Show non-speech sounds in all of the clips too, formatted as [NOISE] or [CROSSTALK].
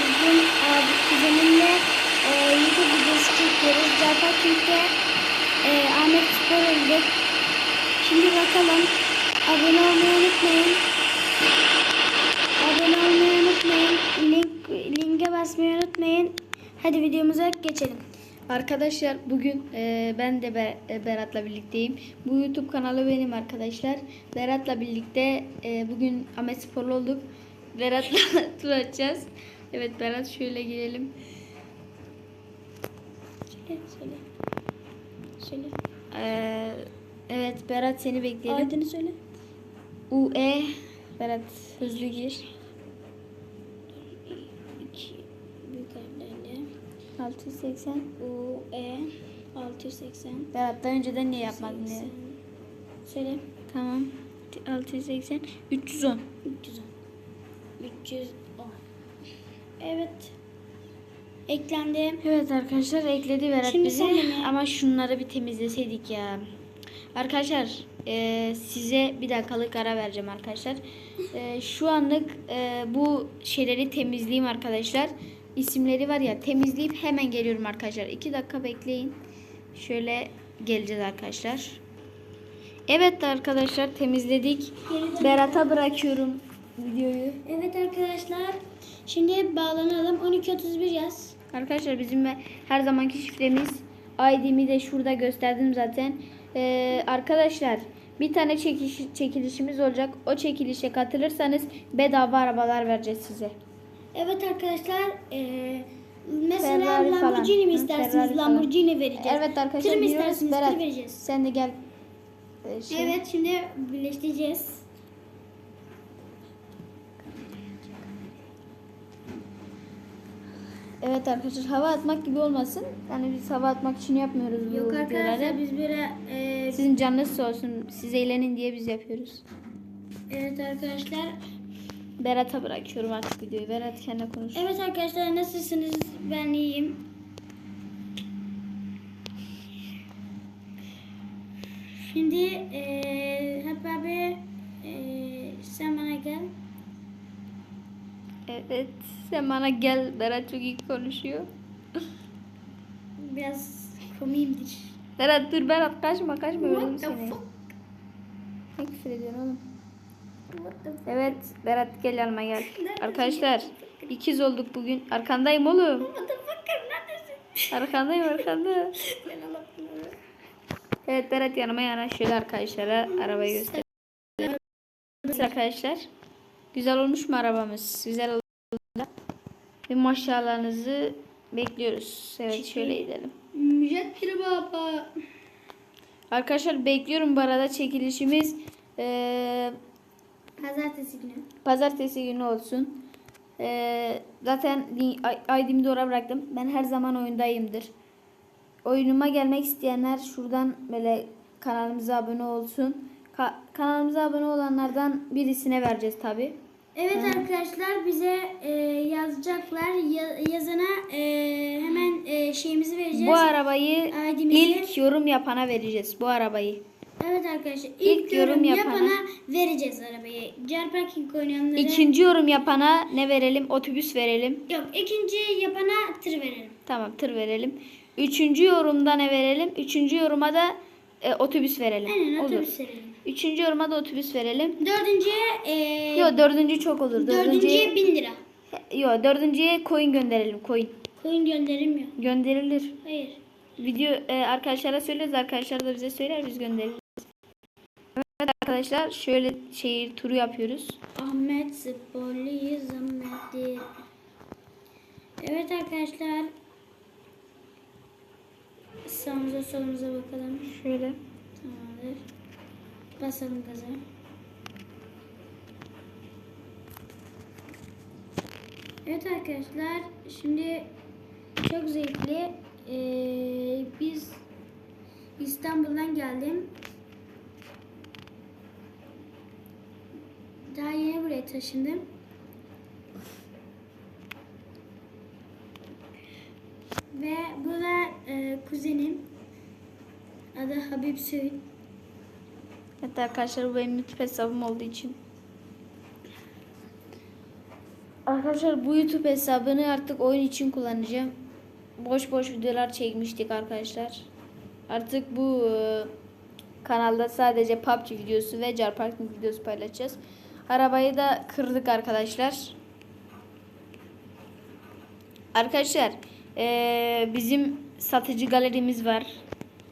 bugün abi kuzenimle e, YouTube videosu çekiyoruz. Carparking'de e, Ahmet Spor olduk. Şimdi bakalım. Abone olmayı unutmayın. Abone olmayı unutmayın. Link, linke basmayı unutmayın. Hadi videomuza geçelim. Arkadaşlar bugün e, ben de Ber- e, Berat'la birlikteyim. Bu YouTube kanalı benim arkadaşlar. Berat'la birlikte e, bugün Ahmet Sporlu olduk. Berat'la [LAUGHS] tur atacağız. Evet Berat şöyle girelim. Söyle, söyle. Söyle. E, evet Berat seni bekleyelim. Adını söyle. UE Berat hızlı gir. İki büyük harflerle. 680. U, E, 680. Berat daha önceden niye yapmadın diye. 80. Söyle. Tamam. 680. 310. 310. 310. Evet. Eklendi. Evet arkadaşlar ekledi Berat Şimdi bizi sen ama şunları bir temizleseydik ya. Arkadaşlar e, size bir dakikalık ara vereceğim arkadaşlar. E, şu anlık e, bu şeyleri temizleyeyim arkadaşlar. İsimleri var ya temizleyip hemen geliyorum arkadaşlar. 2 dakika bekleyin. Şöyle geleceğiz arkadaşlar. Evet arkadaşlar temizledik. Berat'a bırakıyorum videoyu. Evet arkadaşlar. Şimdi bağlanalım. 1231 yaz. Arkadaşlar bizim her zamanki şifremiz ID'mi de şurada gösterdim zaten. Ee, arkadaşlar bir tane çekiş, çekilişimiz olacak. O çekilişe katılırsanız bedava arabalar vereceğiz size. Evet arkadaşlar. eee, mesela Ferrari falan. Lamborghini mi Hı, isterseniz Ferrari falan. Lamborghini vereceğiz. Evet arkadaşlar Tır mı Berat, tır vereceğiz. Sen de gel. Ee, şey- Evet şimdi birleştireceğiz. Evet arkadaşlar hava atmak gibi olmasın. Yani biz hava atmak için yapmıyoruz bu Yok arkadaşlar videoları. biz bir eee, Sizin canınız sağ olsun. Siz eğlenin diye biz yapıyoruz. evet arkadaşlar. Berat'a bırakıyorum artık videoyu. Berat kendine konuş. Evet arkadaşlar nasılsınız? Ben iyiyim. Şimdi eee hep abi eee, sen bana gel. Evet. Sen bana gel. Berat çok iyi konuşuyor. Biraz komiyimdir. Berat dur Berat kaçma kaçma What the seni. fuck? Ne küfür ediyorsun oğlum? Evet Berat gel yanıma gel. [LAUGHS] Arkadaşlar ikiz olduk bugün. Arkandayım oğlum. Arkandayım arkanda. [LAUGHS] Evet Berat yanıma yanaşıyor arkadaşlara arabayı göster. Arkadaşlar. Güzel olmuş mu arabamız? Güzel oldu. da. Ve maşallahınızı bekliyoruz. Evet şöyle gidelim. Mücadele baba. Arkadaşlar bekliyorum bu arada çekilişimiz. Ee, Pazartesi günü. Pazartesi günü olsun. Ee, zaten ID'mi de oraya bıraktım. Ben her zaman oyundayımdır. Oyunuma gelmek isteyenler şuradan böyle kanalımıza abone olsun. Ka- kanalımıza abone olanlardan birisine vereceğiz tabi. Evet arkadaşlar bize e, yazacaklar. Ya- yazana e, hemen e, şeyimizi vereceğiz. Bu arabayı ID'mizi. ilk yorum yapana vereceğiz. Bu arabayı. Evet arkadaşlar ilk, İlk yorum, yorum yapana, yapana vereceğiz arabayı. Car parking oynayanlara. İkinci yorum yapana ne verelim? Otobüs verelim. Yok ikinci yapana tır verelim. Tamam tır verelim. Üçüncü yorumda ne verelim? Üçüncü yoruma da e, otobüs verelim. Aynen Olur. otobüs verelim. Üçüncü yoruma da otobüs verelim. Dördüncüye e, Yo dördüncü çok olur. dördüncüye Dördüncüye, bin lira. yo dördüncüye coin gönderelim. Coin. Koyun gönderilmiyor. Gönderilir. Hayır. Video e, arkadaşlara söyleriz. Arkadaşlar da bize söyler biz göndeririz. Evet arkadaşlar şöyle şehir turu yapıyoruz. Ahmet Sporlu Ahmet'tir. Evet arkadaşlar. Sağımıza solumuza bakalım. Şöyle. Tamamdır. Basalım gaza. Evet arkadaşlar. Şimdi çok zevkli. Ee, biz İstanbul'dan geldim. Daha yeni buraya taşındım. Ve bu da e, kuzenim. Adı Habib Söğüt. Evet arkadaşlar bu benim YouTube hesabım olduğu için. Arkadaşlar bu YouTube hesabını artık oyun için kullanacağım. Boş boş videolar çekmiştik arkadaşlar. Artık bu e, kanalda sadece PUBG videosu ve Car Parking videosu paylaşacağız. Arabayı da kırdık arkadaşlar. Arkadaşlar e, bizim satıcı galerimiz var.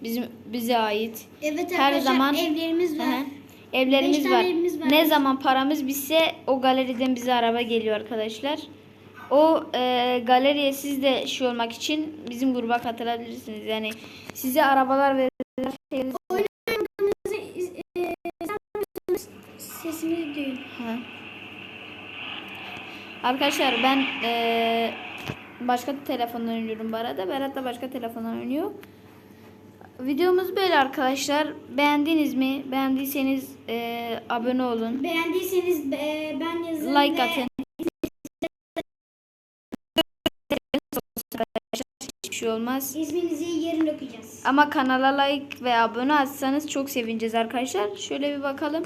Bizim bize ait. Evet Her zaman- evlerimiz var. Hı. Evlerimiz var. evimiz var. Ne zaman paramız bitse o galeriden bize araba geliyor arkadaşlar. O e, galeriye siz de şey olmak için bizim gruba katılabilirsiniz. Yani size arabalar ve Sesimi duyun. Hı. Arkadaşlar ben e, başka telefondan oynuyorum bu arada. Berat da başka telefondan oynuyor. Videomuz böyle arkadaşlar. Beğendiniz mi? Beğendiyseniz e, abone olun. Beğendiyseniz e, ben yazın Like ve atın. Hiçbir şey olmaz. isminizi yarın okuyacağız. Ama kanala like ve abone atsanız çok sevineceğiz arkadaşlar. Şöyle bir bakalım.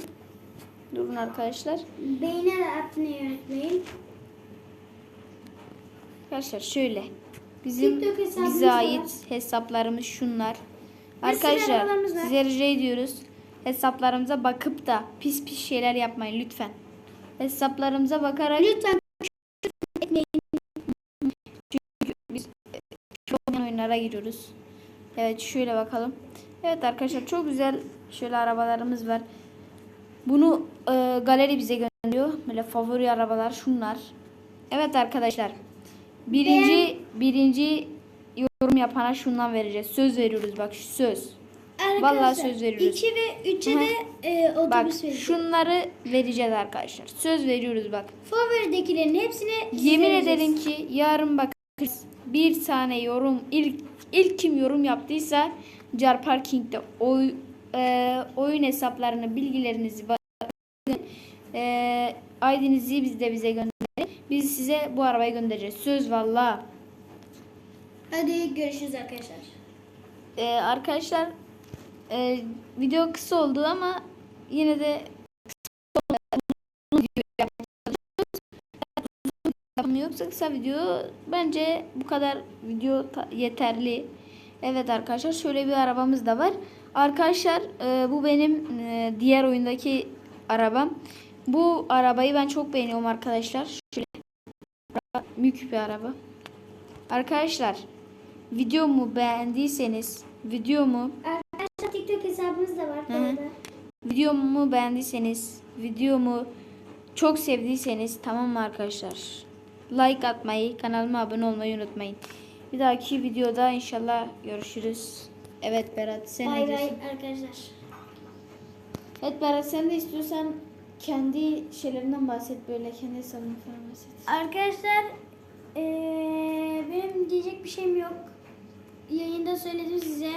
Durun arkadaşlar. Beğeni de atmayı unutmayın. Arkadaşlar şöyle. Bizim bize ait hesaplarımız şunlar. Arkadaşlar size rica ediyoruz. Hesaplarımıza bakıp da pis pis şeyler yapmayın lütfen. Hesaplarımıza bakarak Lütfen biz e, çok oyunlara giriyoruz. Evet şöyle bakalım. Evet arkadaşlar çok güzel şöyle arabalarımız var. Bunu e, galeri bize gönderiyor. Böyle favori arabalar şunlar. Evet arkadaşlar. Birinci birinci yorum yapana şundan vereceğiz. Söz veriyoruz bak söz. Vallahi söz veriyoruz. 2 ve 3'e Hı. de e, otobüs Bak vereceğiz. şunları vereceğiz arkadaşlar. Söz veriyoruz bak. Favoridekilerin hepsini Yemin vereceğiz. ederim ki yarın bak bir tane yorum ilk ilk kim yorum yaptıysa Car Parking'de oy, e, oyun hesaplarını bilgilerinizi. E, ID'nizi biz de bize gönderin. Biz size bu arabayı göndereceğiz. Söz valla. Hadi görüşürüz arkadaşlar. E, arkadaşlar e, video kısa oldu ama yine de yoksa kısa video bence bu kadar video yeterli. Evet arkadaşlar şöyle bir arabamız da var. Arkadaşlar e, bu benim e, diğer oyundaki arabam. Bu arabayı ben çok beğeniyorum arkadaşlar. Şöyle mük bir araba. Arkadaşlar videomu beğendiyseniz videomu Arkadaşlar TikTok hesabımız da var. Hı hı. Videomu beğendiyseniz, videomu çok sevdiyseniz tamam mı arkadaşlar? Like atmayı, kanalıma abone olmayı unutmayın. Bir dahaki videoda inşallah görüşürüz. Evet Berat sen Bay bay arkadaşlar. Evet Berat sen de istiyorsan kendi şeylerinden bahset böyle kendi hesabını falan bahset. Arkadaşlar eee, benim diyecek bir şeyim yok. Yayında söyledim size.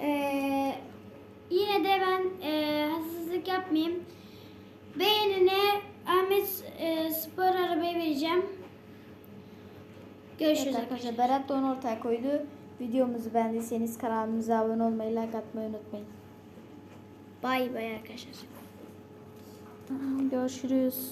Eee, yine de ben eee haksızlık yapmayayım. Beğenine Ahmet eee, spor arabayı vereceğim. Görüşürüz Evet arkadaşlar. arkadaşlar Berat da onu ortaya koydu. Videomuzu beğendiyseniz kanalımıza abone olmayı, like atmayı unutmayın. Bay bay arkadaşlar. Görüşürüz.